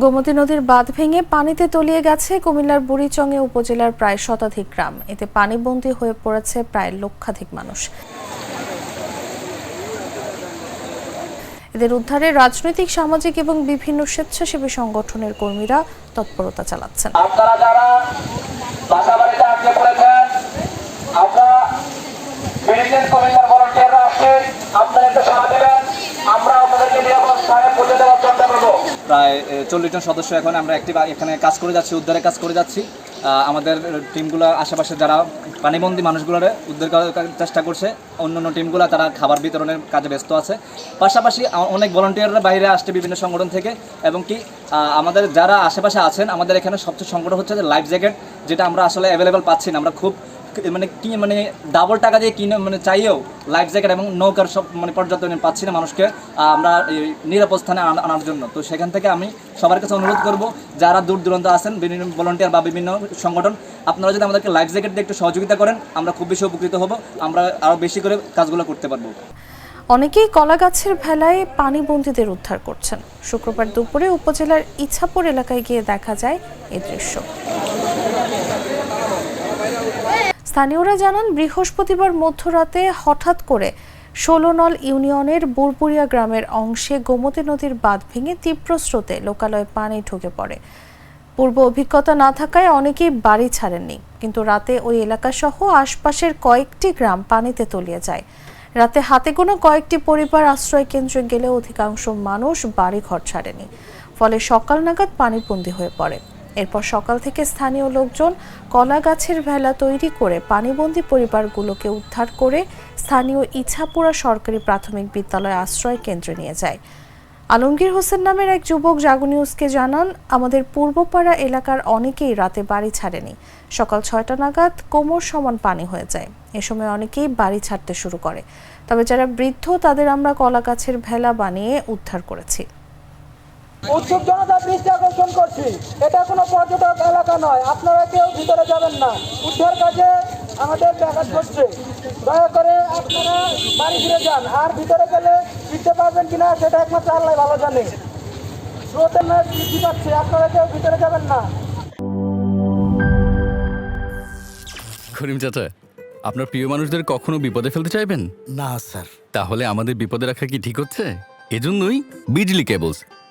গোমতী নদীর বাঁধ ভেঙে পানিতে তলিয়ে গেছে কুমিল্লার বুড়িচংয়ে উপজেলার প্রায় শতাধিক গ্রাম। এতে পানিবন্দী হয়ে পড়েছে প্রায় লক্ষাধিক মানুষ। এদের উদ্ধারে রাজনৈতিক, সামাজিক এবং বিভিন্ন স্বেচ্ছাসেবী সংগঠনের কর্মীরা তৎপরতা চালাচ্ছেন। আপনারা যারা বাসা বাড়িতে আটকে পড়েছেন আমরা মেডিকেল কুমিল্লার ভলান্টিয়াররা আসছে আপনারা একটু সাড়া দেবেন আমরা আপনাদেরকে নিরাপদ স্থানে পৌঁছে দেওয়ার চেষ্টা করব প্রায় চল্লিশ জন সদস্য এখন আমরা একটি এখানে কাজ করে যাচ্ছি উদ্ধারের কাজ করে যাচ্ছি। আমাদের টিমগুলো আশেপাশে যারা পানিবন্দী মানুষগুলোরে উদ্ধার করার চেষ্টা করছে অন্য অন্য টিমগুলো তারা খাবার বিতরণের কাজে ব্যস্ত আছে। পাশাপাশি অনেক ভলান্টিয়াররা বাইরে আসছে বিভিন্ন সংগঠন থেকে এবং কি আমাদের যারা আশেপাশে আছেন, আমাদের এখানে সবচেয়ে সংকট হচ্ছে যে লাইফ জ্যাকেট যেটা আমরা আসলে অ্যাভেলেবেল পাচ্ছি না। আমরা খুব মানে কি মানে ডাবল টাকা দিয়ে কিনে মানে চাইয়েও লাইফ জ্যাকেট এবং নৌকার সব মানে পর্যাপ্ত পাচ্ছি না মানুষকে আমরা নিরাপদ স্থানে আনার জন্য। তো সেখান থেকে আমি সবার কাছে অনুরোধ করব, যারা দূর দূরান্ত আছেন, বিভিন্ন ভলান্টিয়ার বা বিভিন্ন সংগঠন, আপনারা যদি আমাদেরকে লাইফ জ্যাকেট দিয়ে একটু সহযোগিতা করেন, আমরা খুব বেশি উপকৃত হব, আমরা আরও বেশি করে কাজগুলো করতে পারব। অনেকেই কলা গাছের ভেলায় পানিবন্দীদের উদ্ধার করছেন। শুক্রবার দুপুরে উপজেলার ইছাপুর এলাকায় গিয়ে দেখা যায় এ দৃশ্য। স্থানীয়রা জানান, বৃহস্পতিবার মধ্যরাতে হঠাৎ করে ষোলনল ইউনিয়নের বুরবুরিয়া গ্রামের অংশে গোমতী নদীর বাঁধ ভেঙে তীব্র স্রোতে লোকালয়ে পানি ঢুকে পড়ে। পূর্ব অভিজ্ঞতা না থাকায় অনেকেই বাড়ি ছাড়েননি, কিন্তু রাতে ওই এলাকাসহ আশপাশের কয়েকটি গ্রাম পানিতে তলিয়ে যায়। রাতে হাতে গোনা কয়েকটি পরিবার আশ্রয় কেন্দ্রে গেলে অধিকাংশ মানুষ বাড়ি ঘর ছাড়েনি, ফলে সকাল নাগাদ পানিবন্দী হয়ে পড়ে। এরপর সকাল থেকে স্থানীয় লোকজন কলা গাছের ভেলা তৈরি করে পানিবন্দী পরিবারগুলোকে উদ্ধার করে স্থানীয় ইছাপুরা সরকারি প্রাথমিক বিদ্যালয় আশ্রয় কেন্দ্রে নিয়ে যায়। আলমগীর হোসেন নামের এক যুবক জাগো নিউজকে জানান, আমাদের পূর্বপাড়া এলাকার অনেকেই রাতে বাড়ি ছাড়েনি। সকাল ছয়টা নাগাদ কোমর সমান পানি হয়ে যায়। এ সময় অনেকেই বাড়ি ছাড়তে শুরু করে। তবে যারা বৃদ্ধ তাদের আমরা কলা গাছের ভেলা বানিয়ে উদ্ধার করেছি। উৎসুক জনতা দৃষ্টি আকর্ষণ করছি। এটা কোনো পর্যটক এলাকা নয়। আপনারা কেউ ভিতরে যাবেন না। উদ্ধার কাজে আমাদের ব্যাঘাত ঘটছে। দয়া করে আপনারা বাড়ি ফিরে যান। আর ভিতরে গেলে ফিরতে পারবেন কিনা সেটা একমাত্র আল্লাহ ভালো জানে। স্রোতের নয় বৃদ্ধি পাচ্ছে। আপনারা কেউ ভিতরে যাবেন না। করিম চাচা আপনার প্রিয় মানুষদের কখনো বিপদে ফেলতে চাইবেন? না স্যার। তাহলে আমাদের বিপদে রাখা কি ঠিক হচ্ছে? এজন্যই বিজলি কেবলস।